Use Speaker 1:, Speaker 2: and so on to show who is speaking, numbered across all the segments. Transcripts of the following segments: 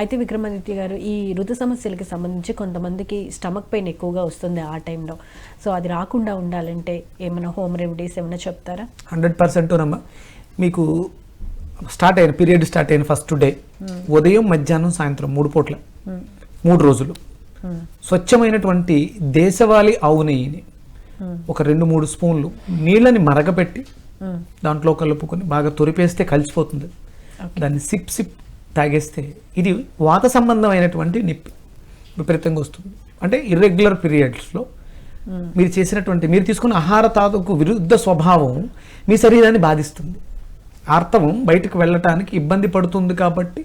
Speaker 1: అయితే విక్రమాదిత్య గారు ఈ ఋతు సమస్యలకి సంబంధించి కొంతమందికి స్టమక్ పెయిన్ ఎక్కువగా వస్తుంది ఆ టైంలో. సో అది రాకుండా ఉండాలంటే ఏమైనా హోమ్ రెమెడీస్ ఏమైనా చెప్తారా?
Speaker 2: హండ్రెడ్ పర్సెంట్ మీకు స్టార్ట్ అయిన పీరియడ్ స్టార్ట్ అయిన ఫస్ట్ డే ఉదయం మధ్యాహ్నం సాయంత్రం మూడు పూట్ల. మూడు రోజులు. స్వచ్ఛమైనటువంటి దేశవాళీ ఆవు నెయ్యిని ఒక రెండు మూడు స్పూన్లు నీళ్ళని మరగపెట్టి దాంట్లో కలుపుకొని బాగా తొరిపేస్తే కలిసిపోతుంది. దాన్ని సిప్ సిప్ తాగేస్తే ఇది వాత సంబంధమైనటువంటి నొప్పి. విపరీతంగా వస్తుంది. అంటే ఇర్రెగ్యులర్ పీరియడ్స్లో మీరు చేసినటువంటి మీరు తీసుకున్న ఆహార తాతకు విరుద్ధ స్వభావం మీ శరీరాన్ని బాధిస్తుంది. ఆర్తవం బయటకు వెళ్ళటానికి ఇబ్బంది పడుతుంది కాబట్టి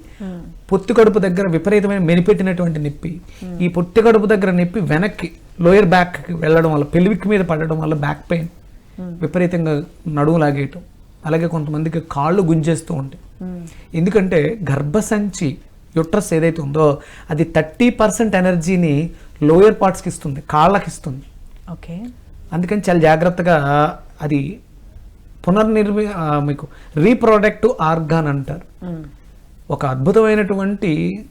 Speaker 2: పొత్తి కడుపు దగ్గర విపరీతమైన మెనిపెట్టినటువంటి నొప్పి. ఈ పొత్తి కడుపు దగ్గర నొప్పి వెనక్కి లోయర్ బ్యాక్కి వెళ్ళడం వల్ల పెల్విక్ మీద పడడం వల్ల బ్యాక్ పెయిన్ విపరీతంగా నడుము లాగేయటం. అలాగే కొంతమందికి కాళ్ళు గుంజేస్తూ ఉంటాయి. ఎందుకంటే గర్భసంచి యుట్రస్ ఏదైతే ఉందో అది థర్టీ పర్సెంట్ ఎనర్జీని లోయర్ పార్ట్స్కి ఇస్తుంది కాళ్ళకి ఇస్తుంది.
Speaker 1: ఓకే.
Speaker 2: అందుకని చాలా జాగ్రత్తగా అది పునర్నిర్మి మీకు రీప్రొడక్టివ్ ఆర్గాన్ అంటారు. ఒక అద్భుతమైనటువంటి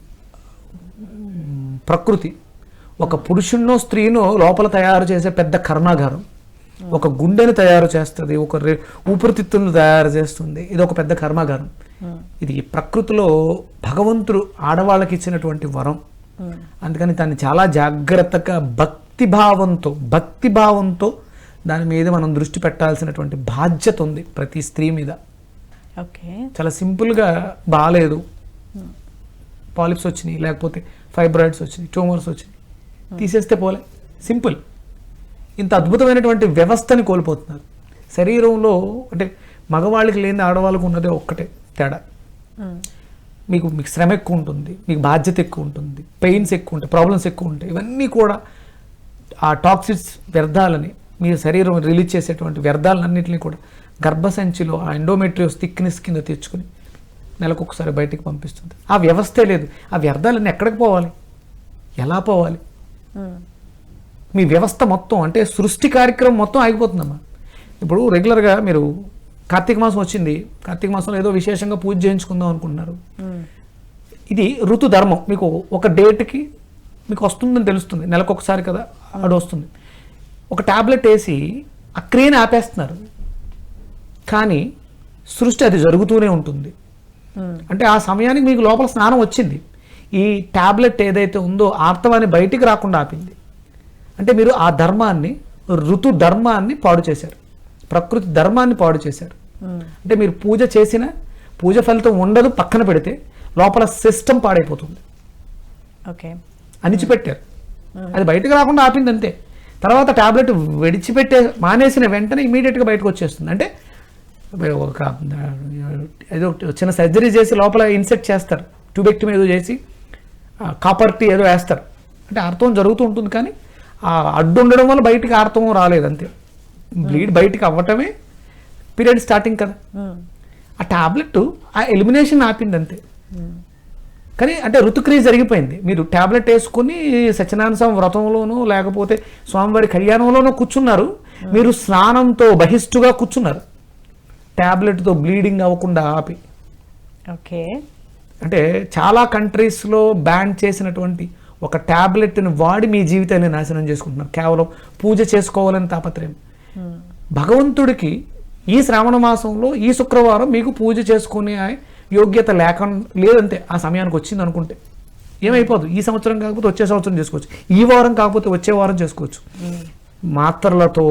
Speaker 2: ప్రకృతి. ఒక పురుషున్నో స్త్రీనో లోపల తయారు చేసే పెద్ద కర్మాగారం. ఒక గుండెని తయారు చేస్తుంది ఒక రే- ఊపిరితిత్తులను తయారు చేస్తుంది. ఇది ఒక పెద్ద కర్మాగారం. ఇది ప్రకృతిలో భగవంతుడు ఆడవాళ్ళకి ఇచ్చినటువంటి వరం. అందుకని దాన్ని చాలా జాగ్రత్తగా భక్తి భావంతో భక్తి భావంతో దాని మీద మనం దృష్టి పెట్టాల్సినటువంటి బాధ్యత ఉంది ప్రతి స్త్రీ మీద.
Speaker 1: ఓకే.
Speaker 2: చాలా సింపుల్గా బాగాలేదు పాలిప్స్ వచ్చినాయి లేకపోతే ఫైబ్రాయిడ్స్ వచ్చినాయి ట్యూమర్స్ వచ్చినాయి. తీసేస్తే పోలే. సింపుల్. ఇంత అద్భుతమైనటువంటి వ్యవస్థని కోల్పోతున్నారు. శరీరంలో అంటే మగవాళ్ళకి లేని ఆడవాళ్ళకు ఉన్నదే ఒక్కటే తేడా. మీకు మీకు శ్రమ ఎక్కువ ఉంటుంది మీకు బాధ్యత ఎక్కువ ఉంటుంది పెయిన్స్ ఎక్కువ ఉంటాయి ప్రాబ్లమ్స్ ఎక్కువ ఉంటాయి. ఇవన్నీ కూడా ఆ టాక్సిక్స్ వ్యర్థాలని మీ శరీరం రిలీజ్ చేసేటువంటి వ్యర్థాలన్నింటినీ కూడా గర్భసంచిలో ఆ ఎండోమెట్రియోస్ థిక్నెస్ కింద తెచ్చుకుని నెలకొకసారి బయటికి పంపిస్తుంది. ఆ వ్యవస్థే లేదు. ఆ వ్యర్థాలన్నీ ఎక్కడికి పోవాలి? ఎలా పోవాలి? మీ వ్యవస్థ మొత్తం అంటే సృష్టి కార్యక్రమం మొత్తం ఆగిపోతుందమ్మా. ఇప్పుడు రెగ్యులర్గా మీరు కార్తీక మాసం వచ్చింది కార్తీక మాసంలో ఏదో విశేషంగా పూజ చేయించుకుందాం అనుకుంటున్నారు. ఇది ఋతు ధర్మం. మీకు ఒక డేట్కి మీకు వస్తుందని తెలుస్తుంది. నెలకు ఒకసారి కదా ఆడు వస్తుంది. ఒక టాబ్లెట్ వేసి ఆ క్రియని ఆపేస్తున్నారు. కానీ సృష్టి అది జరుగుతూనే ఉంటుంది. అంటే ఆ సమయానికి మీకు లోపల స్నానం వచ్చింది. ఈ టాబ్లెట్ ఏదైతే ఉందో ఆర్తవాన్ని బయటికి రాకుండా ఆపింది. అంటే మీరు ఆ ధర్మాన్ని ఋతు ధర్మాన్ని పాడు చేశారు. ప్రకృతి ధర్మాన్ని పాడు చేశారు. అంటే మీరు పూజ చేసిన పూజ ఫలితం ఉండదు పక్కన పెడితే లోపల సిస్టమ్ పాడైపోతుంది.
Speaker 1: ఓకే.
Speaker 2: అణిచిపెట్టారు. అది బయటకు రాకుండా ఆపింది అంతే. తర్వాత టాబ్లెట్ విడిచిపెట్టే మానేసిన వెంటనే ఇమీడియట్గా బయటకు వచ్చేస్తుంది. అంటే ఒక ఏదో చిన్న సర్జరీ చేసి లోపల ఇన్సెక్ట్ చేస్తారు. ట్యూబెక్టమీ ఏదో చేసి కాపర్ టీ ఏదో వేస్తారు. అంటే అర్థం జరుగుతూ ఉంటుంది కానీ అడ్డు ఉండడం వల్ల బయటికి ఆర్తం రాలేదు అంతే. బ్లీడ్ బయటికి అవ్వటమే పీరియడ్ స్టార్టింగ్ కదా. ఆ టాబ్లెట్ ఆ ఎలిమినేషన్ ఆపింది అంతే. కానీ అంటే ఋతుక్రియ జరిగిపోయింది. మీరు టాబ్లెట్ వేసుకుని సత్యనారాయణ స్వామి వ్రతంలోనూ లేకపోతే స్వామివారి కళ్యాణంలోనూ కూర్చున్నారు. మీరు స్నానంతో బహిష్టుగా కూర్చున్నారు. టాబ్లెట్తో బ్లీడింగ్ అవ్వకుండా ఆపి.
Speaker 1: ఓకే.
Speaker 2: అంటే చాలా కంట్రీస్లో బ్యాన్ చేసినటువంటి ఒక టాబ్లెట్ని వాడి మీ జీవితాన్ని నాశనం చేసుకుంటున్నారు. కేవలం పూజ చేసుకోవాలని తాపత్రయం. భగవంతుడికి ఈ శ్రావణ మాసంలో ఈ శుక్రవారం మీకు పూజ చేసుకునే యోగ్యత లేక లేదంతే ఆ సమయానికి వచ్చింది అనుకుంటే ఏమైపోదు. ఈ సంవత్సరం కాకపోతే వచ్చే సంవత్సరం చేసుకోవచ్చు. ఈ వారం కాకపోతే వచ్చే వారం చేసుకోవచ్చు. మాత్రలతో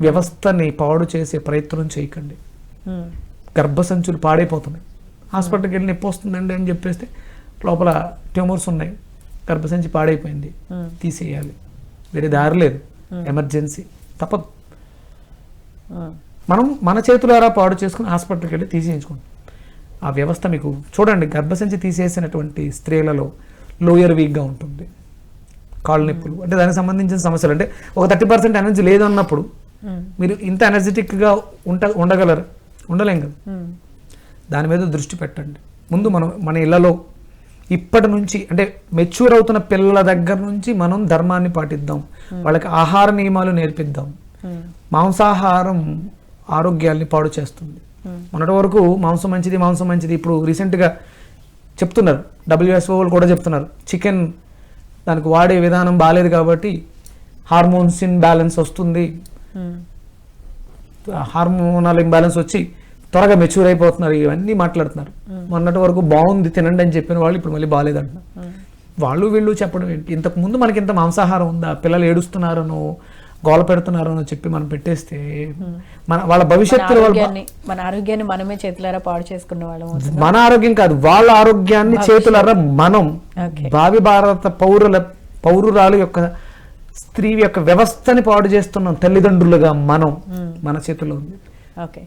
Speaker 2: వ్యవస్థని పాడు చేసే ప్రయత్నం చేయకండి. గర్భసంచులు పాడైపోతున్నాయి. హాస్పిటల్కి వెళ్ళి నొప్పి వస్తుందండి అని చెప్పేస్తే లోపల ట్యూమర్స్ ఉన్నాయి. గర్భసంచి పాడైపోయింది. తీసేయాలి. వేరే దారి లేదు. ఎమర్జెన్సీ. తప్పదు. మనం మన చేతులారా పాడు చేసుకుని హాస్పిటల్కి వెళ్ళి తీసేయించుకుంటాం ఆ వ్యవస్థ మీకు చూడండి గర్భసంచి తీసేసినటువంటి స్త్రీలలో లోయర్ వీక్గా ఉంటుంది. కాళ్ళు నొప్పులు. అంటే దానికి సంబంధించిన సమస్యలు. అంటే ఒక థర్టీ పర్సెంట్ ఎనర్జీ లేదు అన్నప్పుడు మీరు ఇంత ఎనర్జెటిక్గా ఉంట ఉండగలరు? ఉండలేం కదా. దాని మీద దృష్టి పెట్టండి. ముందు మనం మన ఇళ్ళలో ఇప్పటి నుంచి అంటే మెచ్యూర్ అవుతున్న పిల్లల దగ్గర నుంచి మనం ధర్మాన్ని పాటిద్దాం. వాళ్ళకి ఆహార నియమాలు నేర్పిద్దాం. మాంసాహారం ఆరోగ్యాల్ని పాడు చేస్తుంది. మొన్నటి వరకు మాంసం మంచిది మాంసం మంచిది. ఇప్పుడు రీసెంట్గా చెప్తున్నారు. డబ్ల్యూఎస్ఓ వాళ్ళు కూడా చెప్తున్నారు. చికెన్ దానికి వాడే విధానం బాగాలేదు కాబట్టి హార్మోన్స్ ఇన్ బ్యాలెన్స్ వస్తుంది. హార్మోనల్ ఇంబ్యాలెన్స్ వచ్చి త్వరగా మెచ్యూర్ అయిపోతున్నారు ఇవన్నీ మాట్లాడుతున్నారు. మొన్నటి వరకు బాగుంది తినండి అని చెప్పిన వాళ్ళు ఇప్పుడు మళ్ళీ బాగాలేదు అంటున్నారు
Speaker 1: మ్మ్.
Speaker 2: వాళ్ళు వీళ్ళు చెప్పడం ఏంటి? ఇంతకు ముందు మనకి ఇంత మాంసాహారం ఉందా? పిల్లలు ఏడుస్తున్నారనో గోల పెడుతున్నారనో చెప్పి మనం పెట్టేస్తే మన వాళ్ళ భవిష్యత్తులో
Speaker 1: మన ఆరోగ్యాన్ని మనమే చేతులారా పాడు చేసుకున్న వాళ్ళం.
Speaker 2: మన ఆరోగ్యం కాదు వాళ్ళ ఆరోగ్యాన్ని చేతులారా మనం. భావి భారత పౌరుల పౌరురాలు యొక్క స్త్రీ యొక్క వ్యవస్థని పాడు చేస్తున్నాం తల్లిదండ్రులుగా మనం మన చేతుల్లో ఉంది.
Speaker 1: ఓకే.